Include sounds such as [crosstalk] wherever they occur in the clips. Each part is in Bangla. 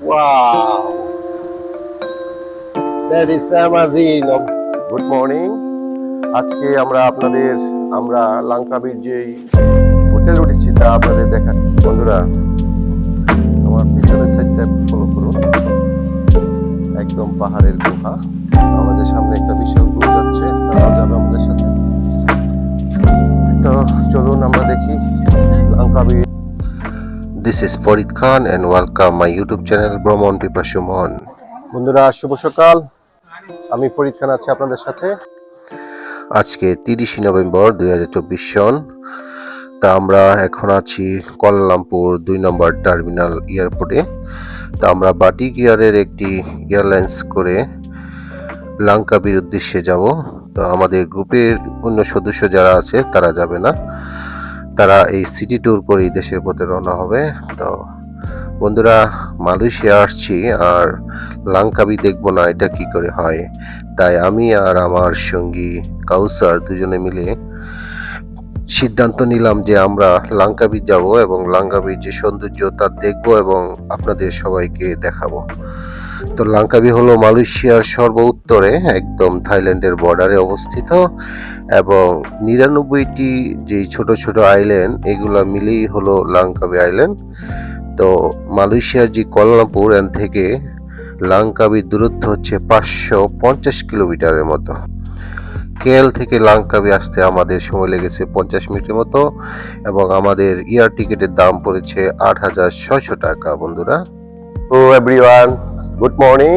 Wow! That is amazing. Good morning. আজকে আমরা আপনাদের, আমরা লাঙ্কাবির যেই হোটেল উঠেছি তা আপনাদের দেখাচ্ছি বন্ধুরা, আমার পিছনের সাইডটা ফলো করুন একদম পাহাড়ের গুহা আমাদের সামনে একটা বিশাল গ্রুপ যাচ্ছে আমাদের সাথে তো চলুন আমরা দেখি লাঙ্কাবির This is Farid Khan and welcome my YouTube channel ভ্রমণ পিপাসু মন বন্ধুরা শুভ সকাল। আমি ফরিদ খান আছি আপনাদের সাথে। আজকে তিরিশে নভেম্বর দুই হাজার চব্বিশ সন। তা আমরা এখন আছি কোয়ালালামপুর দুই নম্বর টার্মিনাল এয়ারপোর্টে। তা আমরা বাটিক এয়ারের একটি এয়ারলাইন্স করে লাঙ্কাবির উদ্দেশ্যে যাব। তো আমাদের গ্রুপের অন্য সদস্য যারা আছে তারা যাবে না। তারা এই সিটি ট্যুর করেই দেশের পথে রওনা হবে। তো বন্ধুরা, মালয়েশিয়া আসছি আর লাঙ্কাবি দেখব না, এটা কি করে হয়? তাই আমি আর আমার সঙ্গী কাউসার দুজনে মিলে সিদ্ধান্ত নিলাম যে আমরা লাঙ্কাবি যাব এবং লাঙ্কাবির যে সৌন্দর্য তা দেখব এবং আপনাদের সবাইকে দেখাবো। তো লাঙ্কাবি হলো মালয়েশিয়ার সর্ব উত্তরে একদম থাইল্যান্ডের বর্ডারে অবস্থিত, এবং নিরানব্বইটি যে ছোট ছোট আইল্যান্ড এগুলো মিলেই হলো লাঙ্কাবি আইল্যান্ড তো মালয়েশিয়ার যে এন থেকে লাঙ্কাবির দূরত্ব হচ্ছে পাঁচশো পঞ্চাশ কিলোমিটারের মতো। কেএল থেকে লাঙ্কাবি আসতে আমাদের সময় লেগেছে পঞ্চাশ মিনিটের মতো, এবং আমাদের এয়ার টিকিটের দাম পড়েছে আট হাজার ছয়শো টাকা, বন্ধুরা। তো এভরিওয়ান গুড মর্নিং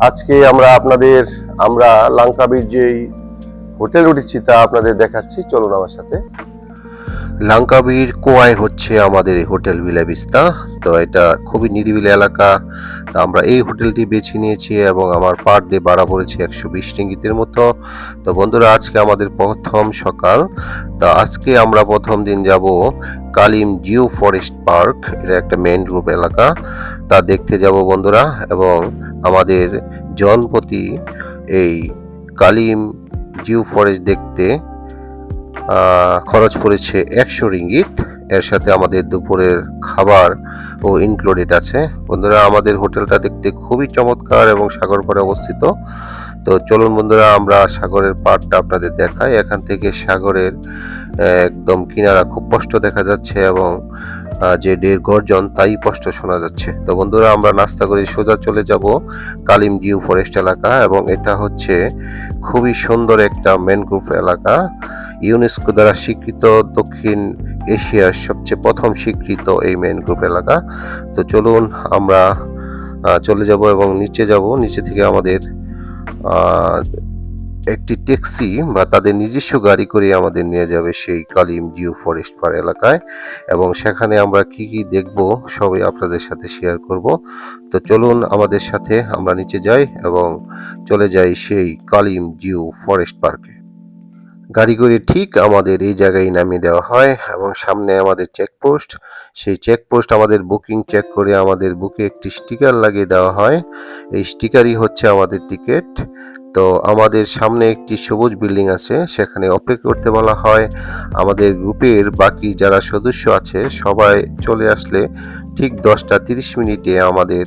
আজকে আমরা আপনাদের, আমরা লাঙ্কাবির যেই হোটেল উঠেছি তা আপনাদের দেখাচ্ছি, চলুন আমার সাথে। লাঙ্কাবির কোয়াই হচ্ছে আমাদের এই হোটেল বিলাবিস্তা। তো এটা খুবই নিরিবিলি এলাকা। তো আমরা এই হোটেলটি বেছে নিয়েছি এবং আমার পার ডে ভাড়া পড়েছে একশো বিশ রিঙ্গিতের মতো। তো বন্ধুরা, আজকে আমাদের প্রথম সকাল। তো আজকে আমরা প্রথম দিন যাব কালিম জিও ফরেস্ট পার্ক। এটা একটা মেন গ্রুপ এলাকা। তা দেখতে যাব বন্ধুরা, এবং আমাদের জনপ্রতি এই কালিম জিও ফরেস্ট দেখতে খরচ পড়েছে একশো রিঙ্গিত। এর সাথে আমাদের দুপুরের খাবার ও ইনক্লুডেড আছে। বন্ধুরা, আমাদের হোটেলটা দেখতে খুবই চমৎকার এবং সাগর পাড়ে অবস্থিত। তো চলুন বন্ধুরা, আমরা সাগরের পাড়টা আপনাদের দেখাই। এখান থেকে সাগরের একদম কিনারা খুব স্পষ্ট দেখা যাচ্ছে এবং যে ডের গর্জন তাই স্পষ্ট শোনা যাচ্ছে। তো বন্ধুরা, আমরা নাস্তা করে সোজা চলে যাব কালিম জিও ফরেস্ট এলাকা এবং এটা হচ্ছে খুবই সুন্দর একটা ম্যানগ্রোভ এলাকা। ইউনেস্কো দ্বারা স্বীকৃত দক্ষিণ এশিয়ার সবচেয়ে প্রথম স্বীকৃত এই ম্যানগ্রোভ এলাকা। তো চলুন আমরা চলে যাব এবং নিচে যাব। নিচে থেকে আমাদের একটি ট্যাক্সি বা তাদের নিজস্ব গাড়ি করে আমাদের নিয়ে যাবে সেই কালিম জিও ফরেস্ট পার এলাকায়। এবং সেখানে আমরা কি কি দেখব সবই আপনাদের সাথে শেয়ার করব। তো চলুন আমাদের সাথে আমরা নিচে যাই এবং চলে যাই সেই কালিম জিও ফরেস্ট পার্কে গাড়ি করে ঠিক আমাদের এই জায়গায় নামিয়ে দেওয়া হয় এবং সামনে আমাদের চেকপোস্ট সেই চেকপোস্ট আমাদের বুকিং চেক করে আমাদের বুকে একটি স্টিকার লাগিয়ে দেওয়া হয়। এই স্টিকারই হচ্ছে আমাদের টিকিট তো আমাদের সামনে একটি সবুজ বিল্ডিং আছে, সেখানে অপেক্ষা করতে বলা হয়। আমাদের গ্রুপের বাকি যারা সদস্য আছে, সবাই চলে আসলে ঠিক দশটা তিরিশ মিনিটে আমাদের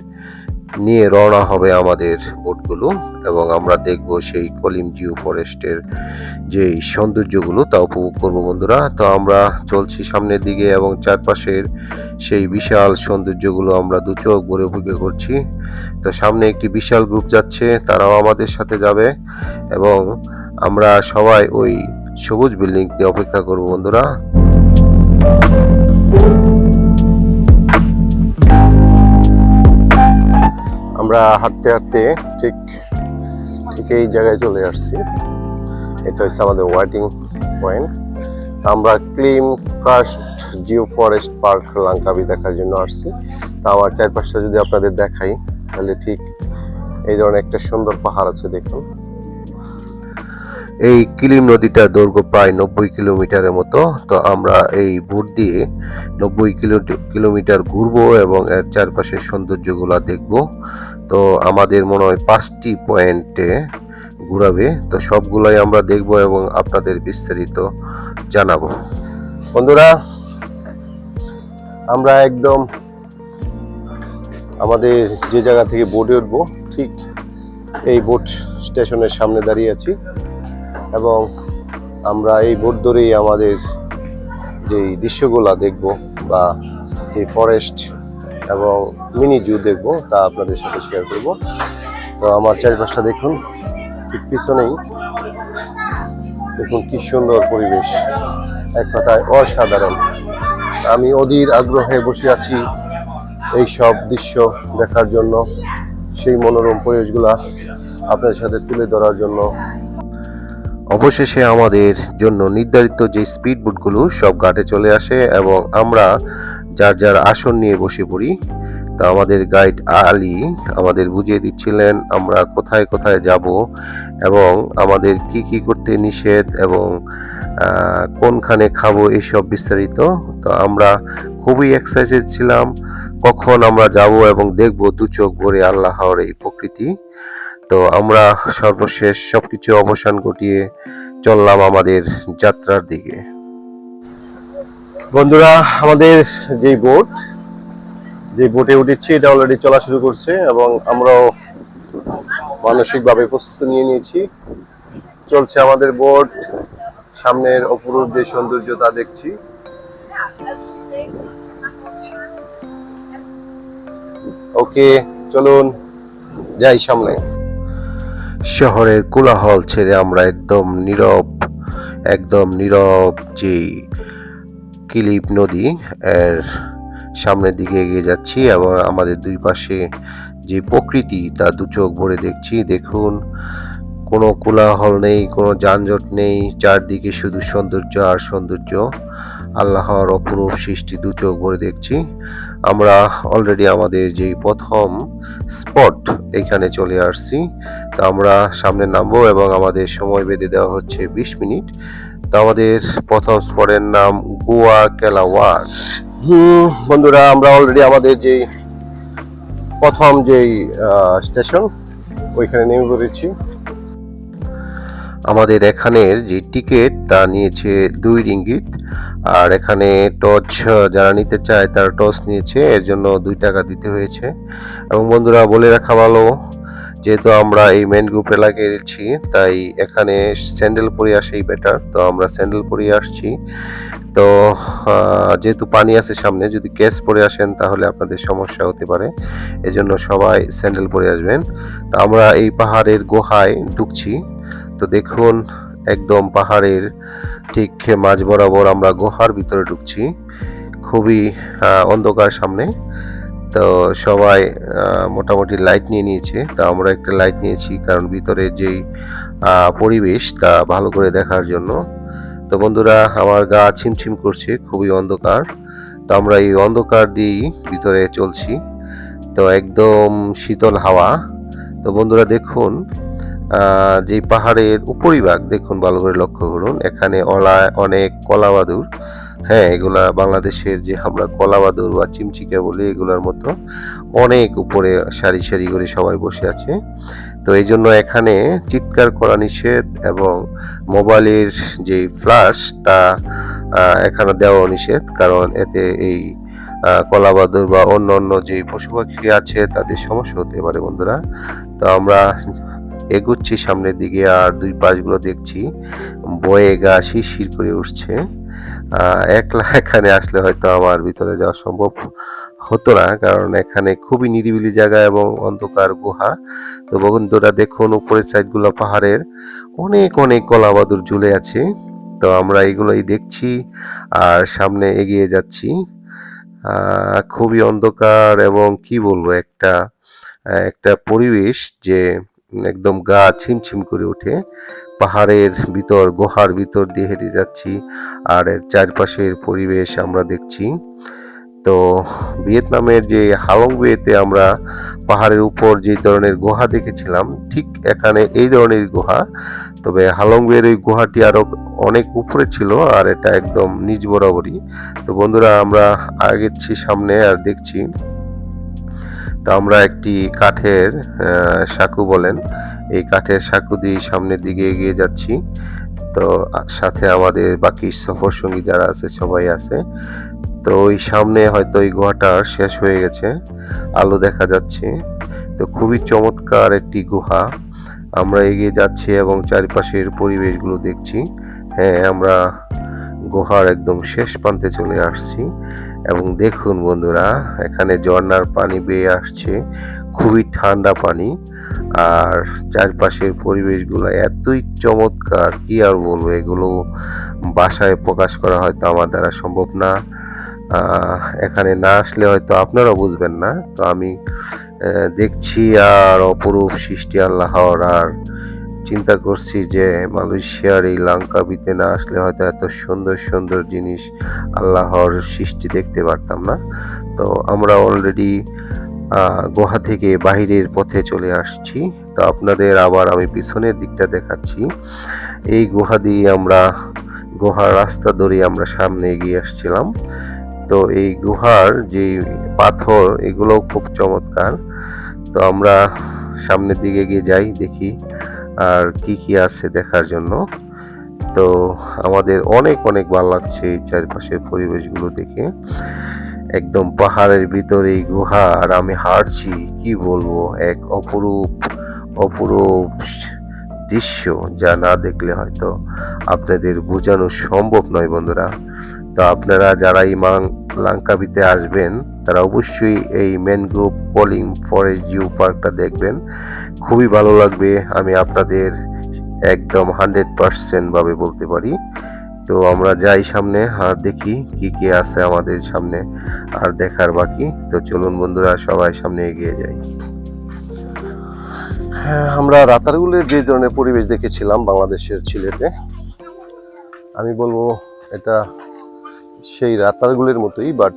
নিয়ে রওনা হবে আমাদের বোটগুলো এবং আমরা দেখব সেই কলিম জিও ফরেস্টের যে সৌন্দর্যগুলো তা উপভোগ করব বন্ধুরা। তো আমরা চলছি সামনের দিকে এবং চারপাশের সেই বিশাল সৌন্দর্যগুলো আমরা দু চোখ ভরে উপভোগ করছি। তো সামনে একটি বিশাল গ্রুপ যাচ্ছে, তারাও আমাদের সাথে যাবে এবং আমরা সবাই ওই সবুজ বিল্ডিংতে অপেক্ষা করব বন্ধুরা। আমরা হাঁটতে হাঁটতে ঠিক ঠিক এই জায়গায় চলে আসছি। এটা হচ্ছে আমাদের ওয়াইটিং পয়েন্ট। আমরা Kilim karst geo forest park Langkawi দেখার জন্য আসছি। তা আমার চারপাশটা যদি আপনাদের দেখাই, তাহলে ঠিক এই ধরনের একটা সুন্দর পাহাড় আছে, দেখুন। এই কিলিম নদীটার দৈর্ঘ্য প্রায় নব্বই কিলোমিটারের মতো। তো আমরা এই বুট দিয়ে নব্বই কিলো, কিলোমিটার ঘুরবো এবং এর চারপাশের সৌন্দর্যগুলা দেখব। তো আমাদের মনে হয় পাঁচটি পয়েন্টে ঘুরাবে। তো সবগুলাই আমরা দেখব এবং আপনাদের বিস্তারিত জানাব। বন্ধুরা, আমরা একদম আমাদের যে জায়গা থেকে বোটে উঠবো, ঠিক এই বোট স্টেশনের সামনে দাঁড়িয়ে আছি এবং আমরা এই বোট ধরেই আমাদের যেই দৃশ্যগুলা দেখব বা যে ফরেস্ট এবং মিনি জু দেখব, তা আপনাদের সাথে শেয়ার করব। তো আমার চারিপাশটা দেখুন, ঠিক পিছনেই। দেখুন কি সুন্দর পরিবেশ, এক কথায় অসাধারণ। আমি অধীর আগ্রহে বসে আছি এই সব দৃশ্য দেখার জন্য, সেই মনোরম পরিবেশগুলা আপনাদের সাথে তুলে ধরার জন্য। অবশেষে আমাদের জন্য নির্ধারিত যে স্পিড বোটগুলো সব ঘাটে চলে আসে এবং আমরা যার যার আসন নিয়ে বসে পড়ি। তা আমাদের গাইড আলী আমাদের বুঝিয়ে দিচ্ছিলেন, আমরা কোথায় কোথায় যাব এবং আমাদের কি কি করতে নিষেধ এবং কোনখানে খাব এইসব বিস্তারিত। তো আমরা খুবই এক্সাইটেড ছিলাম, কখন আমরা যাব এবং দেখব দু চোখ ভরে আল্লাহর এই প্রকৃতি। তো আমরা সর্বশেষ সবকিছু অবসান ঘটিয়ে চললাম আমাদের যাত্রার দিকে। বন্ধুরা, আমাদের যে বোট যে বোটে উঠেছি, এটা অলরেডি চলা শুরু করছে এবং আমরাও মানসিকভাবে প্রস্তুতি নিয়ে নিয়েছি। চলছে আমাদের বোট সামনের অপরূপ যে সৌন্দর্য তা দেখছি। ওকে, চলুন যাই সামনে। শহরের কোলাহল ছেড়ে আমরা একদম নীরব একদম নীরব যে কিলিপ নদী, এর সামনের দিকে এগিয়ে যাচ্ছি এবং আমাদের দুই পাশে যে প্রকৃতি, তা দু চোখ ভরে দেখছি। দেখুন, কোনো কোলাহল নেই, কোনো যানজট নেই, চারদিকে শুধু সৌন্দর্য আর সৌন্দর্য। আল্লাহর অপরূপ সৃষ্টি দু চোখ ভরে দেখছি। আমরা অলরেডি আমাদের যে প্রথম স্পট এখানে চলে আসছি। তা আমরা সামনে নামবো এবং আমাদের সময় বেঁধে দেওয়া হচ্ছে বিশ মিনিট। আমাদের প্রথম স্পটের নাম গোয়া কেলাওয়ার। বন্ধুরা, আমরা অলরেডি আমাদের যে প্রথম যেই স্টেশন ওইখানে নেমে পড়েছি। আমাদের এখানের যে টিকিট তা নিয়েছে দুই রিঙ্গিট আর এখানে টর্চ যারা নিতে চায়, তারা টচ নিয়েছে। এর জন্য দুই টাকা দিতে হয়েছে। এবং বন্ধুরা, বলে রাখা ভালো যেহেতু আমরা এই মেন গ্রুপে লাগিয়েছি, তাই এখানে স্যান্ডেল পরে আসেই বেটার তো আমরা স্যান্ডেল পরে আসছি। তো যেহেতু পানি আছে সামনে, যদি ক্যাশ পরে আসেন তাহলে আপনাদের সমস্যা হতে পারে। এজন্য সবাই স্যান্ডেল পরে আসবেন। তো আমরা এই পাহাড়ের গুহায় ঢুকছি। তো দেখুন, একদম পাহাড়ের ঠিক মাঝ বরাবর আমরা গুহার ভিতরে ঢুকছি। খুবই অন্ধকার সামনে। তো সবাই মোটামুটি লাইট নিয়ে নিয়েছে। তো আমরা একটা লাইট নিয়েছি, কারণ ভিতরে যেই পরিবেশ তা ভালো করে দেখার জন্য। তো বন্ধুরা, আমার গা ছিমছিম করছে, খুবই অন্ধকার। তো আমরা এই অন্ধকার দিয়েই ভিতরে চলছি। তো একদম শীতল হাওয়া। তো বন্ধুরা দেখুন যে পাহাড়ের উপরিভাগ, দেখুন ভালো করে লক্ষ্য করুন। এখানে অলা, অনেক কলাবাদুর। হ্যাঁ এগুলা বাংলাদেশের যে আমরা কলাবাদুর বা চিমচিকা বলি, এগুলার মতো অনেক উপরে সারি সারি করে সবাই বসে আছে। তো এই জন্য এখানে চিৎকার করা নিষেধ এবং মোবাইলের যে ফ্লাশ, তা এখানে দেওয়া নিষেধ। কারণ এতে এই কলাবাদুর বা অন্য অন্য যে পশু পাখি আছে, তাদের সমস্যা হতে পারে বন্ধুরা। তো আমরা এগুচ্ছি সামনের দিকে আর দুই পাশগুলো দেখছি। বয়ে গা শিরশির করে উঠছে। একলা [laughs] এখানে আসলে হয়তো আমার ভিতরে যাওয়া সম্ভব হতো না, কারণ এখানে খুবই নিরিবিলি জায়গা এবং অন্ধকার গুহা। তো বন্ধুরা, দেখুন, উপরের সাইডগুলো পাহাড়ের অনেক অনেক কলাবাদুর ঝুলে আছে। তো আমরা এগুলোই দেখছি আর সামনে এগিয়ে যাচ্ছি। খুবই অন্ধকার এবং কি বলব, একটা একটা পরিবেশ যে একদম গা ছিমছিম করে ওঠে। পাহাড়ের ভিতর, গুহার ভিতর দিয়ে হেঁটে যাচ্ছি আর এর চারপাশের পরিবেশ আমরা দেখছি। তো ভিয়েতনামের যে হালং বেতে আমরা পাহাড়ের উপর যে ধরনের গুহা দেখেছিলাম, ঠিক এখানে এই ধরনের গুহা। তবে হালং বের ওই গুহাটি আরও অনেক উপরে ছিল আর এটা একদম নিজ বরাবরই। তো বন্ধুরা, আমরা আগেছি সামনে আর দেখছি। তো আমরা একটি কাঠের সাঁকু বলেন। এই কাঠের সাঁকু দিয়ে সামনের দিকে এগিয়ে যাচ্ছি। তো, সাথে আমাদের বাকি সফর সঙ্গী যারা আছে, সবাই আছে। তো ওই সামনে হয়তো ওই গুহাটা শেষ হয়ে গেছে। আলো দেখা যাচ্ছে। তো, খুবই চমৎকার একটি গুহা। আমরা এগিয়ে যাচ্ছি এবং চারিপাশের পরিবেশগুলো দেখছি। হ্যাঁ আমরা গুহার একদম শেষ প্রান্তে চলে আসছি। এবং দেখুন বন্ধুরা, এখানে ঝর্নার পানি বেয়ে আসছে, খুবই ঠান্ডা পানি। আর চারপাশের পরিবেশগুলো এতই চমৎকার, কি আর বলব, এগুলো বাসায় প্রকাশ করা হয়তো আমার দ্বারা সম্ভব না। এখানে না আসলে হয়তো আপনারা বুঝবেন না, তো আমি দেখছি আর অপরূপ সৃষ্টি আল্লাহর আর চিন্তা করছি যে মালয়েশিয়ার এই লাঙ্কাবিতে না আসলে হয়তো এত সুন্দর সুন্দর জিনিস আল্লাহর সৃষ্টি দেখতে পারতাম না। তো আমরা অলরেডি গুহা থেকে বাহিরের পথে চলে আসছি। তো আপনাদের আবার আমি পিছনের দিকটা দেখাচ্ছি। এই গুহা দিয়ে আমরা, গুহার রাস্তা ধরে আমরা সামনে এগিয়ে আসছিলাম। তো এই গুহার যে পাথর এগুলো খুব চমৎকার। তো আমরা সামনের দিকে গিয়ে যাই, দেখি। আর কি কি আছে দেখার জন্য। তো আমাদের অনেক অনেক ভালো লাগছে এই চারপাশের পরিবেশগুলো দেখে। একদম পাহাড়ের ভিতরে গুহা, আর আমি হাঁটছি, কি বলব, এক অপরূপ অপরূপ দৃশ্য যা না দেখলে হয়তো আপনাদের বোঝানো সম্ভব নয় বন্ধুরা। তো আপনারা যারা এই লাঙ্কাবিতে আসবেন, তারা অবশ্যই এই ম্যানগ্রোভ কলিং ফরেস্ট জিও পার্কটা দেখবেন। খুবই ভালো লাগবে, আমি আপনাদের একদম হান্ড্রেড পার্সেন্ট ভাবে বলতে পারি। তো আমরা যাই সামনে, আর দেখি কি কি আছে আমাদের সামনে, আর দেখার বাকি। তো চলুন বন্ধুরা, সবাই সামনে এগিয়ে যাই। হ্যাঁ আমরা রাতারগুলের যে ধরনের পরিবেশ দেখেছিলাম, বাংলাদেশের সিলেটে আমি বলব এটা সেই রাতারগুলের মতোই বাট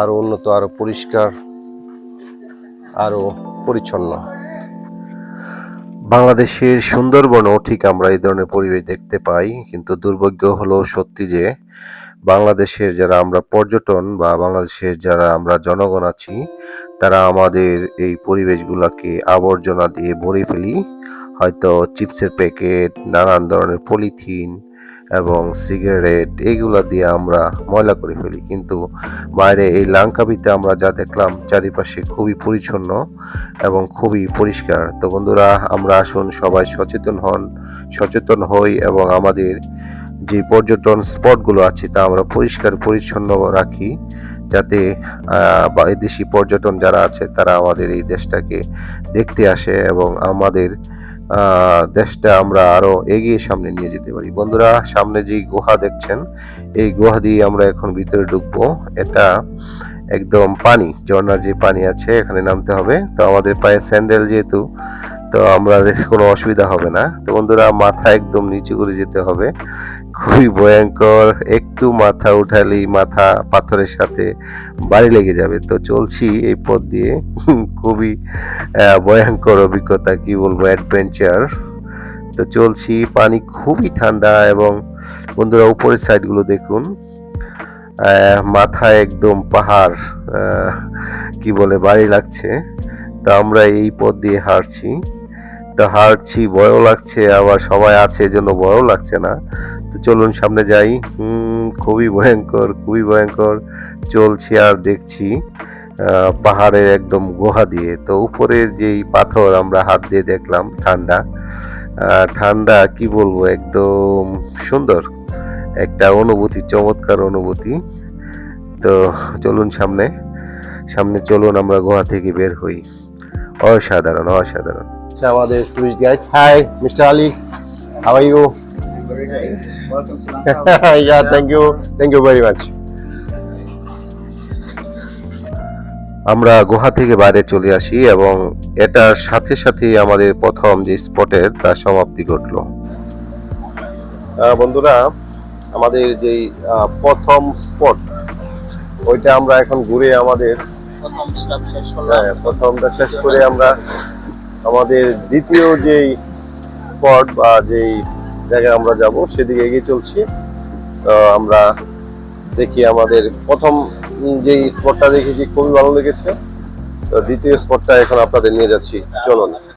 আরও উন্নত, আরও পরিষ্কার, আরও পরিচ্ছন্ন। বাংলাদেশের সুন্দরবনও ঠিক আমরা এই ধরনের পরিবেশ দেখতে পাই, কিন্তু দুর্ভাগ্য হলো সত্যি যে বাংলাদেশের যারা আমরা পর্যটন বা বাংলাদেশের যারা আমরা জনগণ আছি, তারা আমাদের এই পরিবেশগুলোকে আবর্জনা দিয়ে ভরে ফেলি, হয়তো চিপসের প্যাকেট, নানান ধরনের পলিথিন এবং সিগারেট এইগুলা দিয়ে আমরা ময়লা করে ফেলি। কিন্তু বাইরে এই লাঙ্কাবিতে আমরা যা দেখলাম চারিপাশে খুবই পরিচ্ছন্ন এবং খুবই পরিষ্কার। তো বন্ধুরা আমরা আসুন সবাই সচেতন হন সচেতন হই এবং আমাদের যে পর্যটন স্পটগুলো আছে তা আমরা পরিষ্কার পরিচ্ছন্ন রাখি যাতে আহ, বা দেশি পর্যটন যারা আছে তারা আমাদের এই দেশটাকে দেখতে আসে এবং আমাদের দেশটা আমরা আরও এগিয়ে সামনে নিয়ে যেতে পারি। বন্ধুরা, সামনে যে গুহা দেখছেন, এই গুহা দিয়ে আমরা এখন ভিতরে ঢুকবো। এটা একদম পানি, ঝর্ণার যে পানি আছে, এখানে নামতে হবে। তো আমাদের পায়ে স্যান্ডেল যেহেতু, তো আমরা কোনো অসুবিধা হবে না। তো বন্ধুরা, মাথা একদম নিচু করে যেতে হবে। খুবই ভয়ঙ্কর, একটু মাথা উঠালেই মাথা পাথরের সাথে বাড়ি লেগে যাবে। তো চলছি এই পথ দিয়ে। খুবই ভয়ঙ্কর অভিজ্ঞতা, কি বলব অ্যাডভেঞ্চার তো চলছি, পানি খুবই ঠান্ডা এবং বন্ধুরা উপরের সাইডগুলো দেখুন। মাথায় একদম পাহাড় কি বলে, বাড়ি লাগছে। তো আমরা এই পথ দিয়ে হাঁটছি। তো হাঁটছি, ভয়ও লাগছে, আবার সবাই আছে, এজন্য ভয়ও লাগছে না। তো চলুন সামনে যাই। খুবই ভয়ঙ্কর খুবই ভয়ঙ্কর। চলছি আর দেখছি পাহাড়ের একদম গুহা দিয়ে। তো উপরের যেই পাথর আমরা হাত দিয়ে দেখলাম, ঠান্ডা ঠান্ডা কি বলব, একদম সুন্দর। একটা অনুভূতি, চমৎকার অনুভূতি। তো চলুন সামনে সামনে চলুন আমরা গুহা থেকে বের হই। অসাধারণ অসাধারণ। আমাদের tourist guide hi mister Ali how are you Welcome to [laughs] Langkawi. yeah thank you. Thank you very much. আমরা গুহা থেকে বাইরে চলে আসি এবং এটার সাথে সাথে আমাদের প্রথম যে স্পটের তার সমাপ্তি ঘটলো। বন্ধুরা আমাদের যেই প্রথম স্পট ওইটা আমরা এখন ঘুরে আমাদের হ্যাঁ, প্রথমটা শেষ করে আমরা আমাদের দ্বিতীয় যেই স্পট বা যেই জায়গায় আমরা যাব, সেদিকে এগিয়ে চলছি। তো আমরা দেখি আমাদের প্রথম যে স্পটটা দেখেছি খুবই ভালো লেগেছে, তো দ্বিতীয় স্পটটা এখন আপনাদের নিয়ে যাচ্ছি। চলুন।